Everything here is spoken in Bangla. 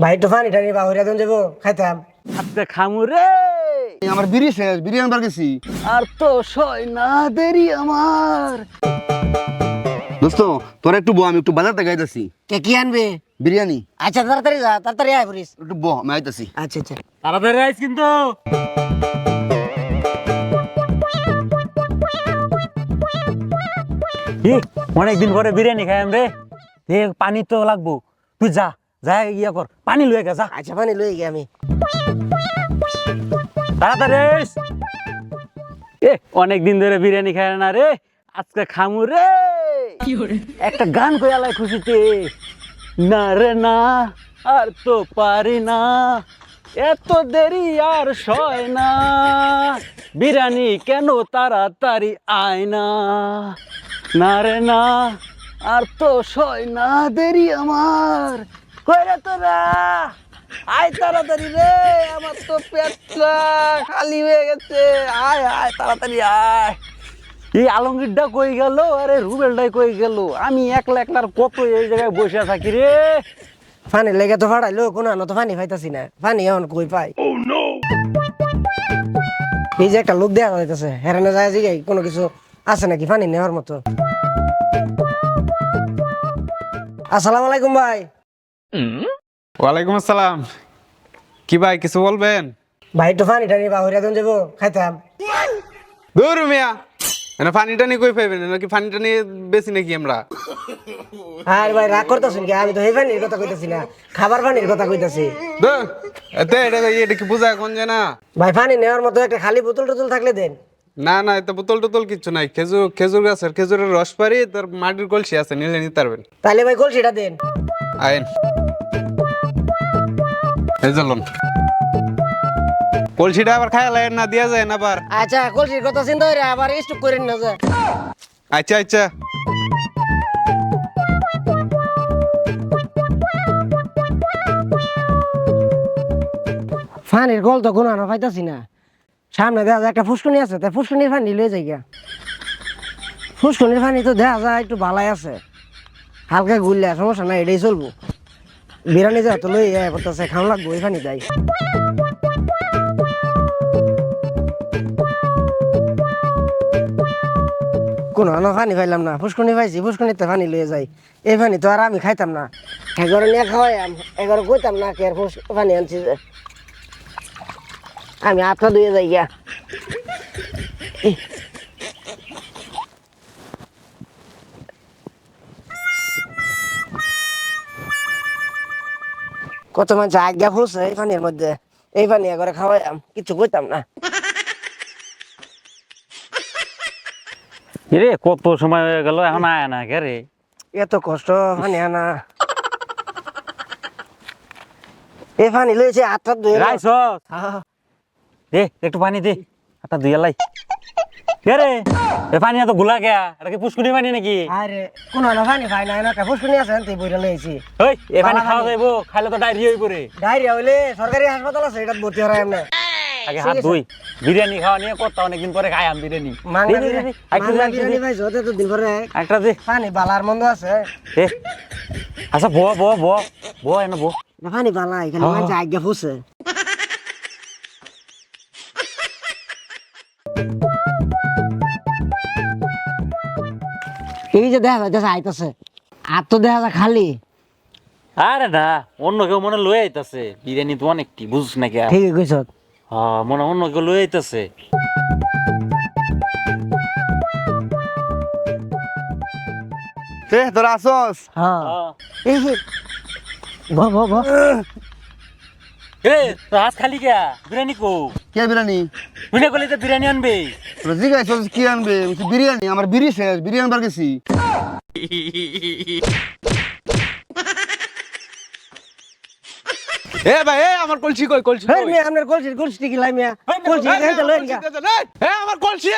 ভাই একটু পানি টানি বা হইরা দেন খাইতাম। আজকে খামু রে। আমার বিড়ি শেষ বিড়ি আনবার গেছি। আর তো সয় না দেরি আমার। দোস্ত তোরা একটু বো আমি একটু বাজার থেকে আইতাছি। কে কি আনবে? বিরিয়ানি। আচ্ছা তাড়াতাড়ি যা তাড়াতাড়ি আয় পড়িস একটু বো আমি আইতাছি। আচ্ছা আচ্ছা। তাড়াতাড়ি আইস কিন্তু। অনেকদিন পরে বিরিয়ানি খাই রে। পানি তো লাগবো। তুই যা। যা ইয়া কর পানি লয়ে গে যা। আচ্ছা পানি লই গে আমি। তাড়াতাড়ি। এ অনেক দিন ধরে বিরিয়ানি খায় না রে আজকে খামু রে। একটা গান কয়ালাই খুশিতে। না রে না আর তো পারি না এত দেরি আর সয় না। বিরিয়ানি কেন তাড়াতাড়ি আয় না? না রে না আর তো সয় না দেরি আমার। কইরে তোরা? আয় তাড়াতাড়ি রে আমার তো পেটটা খালি হয়ে গেছে। আয় আয় তাড়াতাড়ি আয়। এই আলমগীরটা কই গেল? আরে রুবেলটাই কই গেল? আমি একলা একলার কত এই জায়গায় বসে থাকি রে। পানি লেগে তো ফাড়াইলো কোনো আনো তো পানি পাইতাছি না। পানি এখন কই পাই? এই যে একটা লোক দেওয়া যাইতেছে হেরানো যায় জিগাই কোনো কিছু আছে নাকি? পানি নেওয়ার মতো। আসসালামু আলাইকুম ভাই। ওয়ালাইকুম আসসালাম। কি ভাই কিছু বলবেন? ভাই তো পানি টানি বা হইরা দেন যাব খাইতাম। দূর মিয়া। এনে পানি টানি কই পাইবেন? নাকি পানি টানি বেশি নাকি আমরা? আর ভাই রাগ করতেছেন কি? আমি তো এই পানির কথা কইতাছি না। খাবার পানির কথা কইতাছি। দূর এতে এটা এটা কি বুঝা কোন যে না? ভাই পানি নেওয়ার মতো একটা খালি বোতল টোতল থাকলে দেন। না না এত বোতল টোতল কিছু নাই। খেজুর খেজুর গাছের খেজুরের রস পারি তার মাটির কলসি আছে নিলে নিতে পারবেন। তাহলে ভাই কলসিটা দেন। আইন। এই চলুন কলসিটা আবার খায় লাইন না দিয়া যায় না আবার আচ্ছা কলসির কথা চিন্তা করে আবার স্টক করেন না যে। আচ্ছা আচ্ছা। পানির কল তো কোনো আনা পাইতাছি না। সামনে দেখা যায় একটা ফুসকুনি আছে তাই ফুসকুনির পানি লয়ে যাই গিয়া। ফুসকুনির পানি তো দেখা যায় একটু ভালাই আছে। হালকা গুললে সমস্যা নাই এটাই চলবো। বিরিয়ানি যা তো লই যায় করতেছে খাওয়া লাগবো পানি দেয় কোনো আনো পানি পাইলাম না, ফুসকুনি পাইছি, ফুসকুনিতে পানি লয়ে যাই। এই পানি তো আর আমি খাইতাম না। এগারো নিয়ে খাওয়াই এগারো কইতাম না কে ফুস পানি আনছি যে। আমি হাতটা ধুয়ে যাই গিয়া। কত মানুষ আজ্ঞা ফুলছে এই পানির মধ্যে? এই পানি একবারে খাওয়াইলাম কিছু কইতাম না। রে কত সময় হয়ে গেল এখন আয় না কে রে এত কষ্ট পানি আনা। এই পানি লয়েছে হাতটা ধুয়ে হ্যাঁ, দে একটু পানি দে একটা দুই লাই রে? এ পানি এতগুলা কে এটা কি পুষ্কুনি পানি নাকি? আরে কোনো না পানি খাই না না ফুসকুনি আছে তুই বইটা লয়েছি ওই এ পানি খাওয়া। যাইবো খাইলে তো ডায়রিয়া হয়ে পড়ে ডায়রিয়া হইলে সরকারি হাসপাতাল আছে এটা ভর্তি হরাই আমরা আগে হাত ধুই বিরিয়ানি খাওয়া নিয়ে কত অনেকদিন পরে খাই আম বিরিয়ানি একটু দে, পানি বালার মন্দ আছে। আচ্ছা বো বো বো বো এনে বো। পানি বালা এখানে আজ্ঞা ফুসে এই যে দেখা যাইতেছে আইতাছে। আর তো দেখা যায় খালি। আরে না অন্য কেউ মনে লয়ে আইতাছে। বিরিয়ানি তো অনেকটি বুঝছ নাকি আর? ঠিকই কইছ। হ্যাঁ মনে অন্য কেউ লয়ে আইতাছে। এ তোরা আসস? হ্যাঁ। হ্যাঁ। এই যে ভ ভ ভ। এ তো হাত খালি কে বিরিয়ানি কো। কে বিরিয়ানি? তুই না করলে তো বিরিয়ানি আনবে। তোরা জিজ্ঞাসা কি আনবে? বিরিয়ানি আমার বিড়ি শেষ বিড়ি আনবার গেছি। এ ভাই এ আমার কলসি কই কলসি কলসি কলসি কি লাই মিয়া? গা এ আমার কলসি।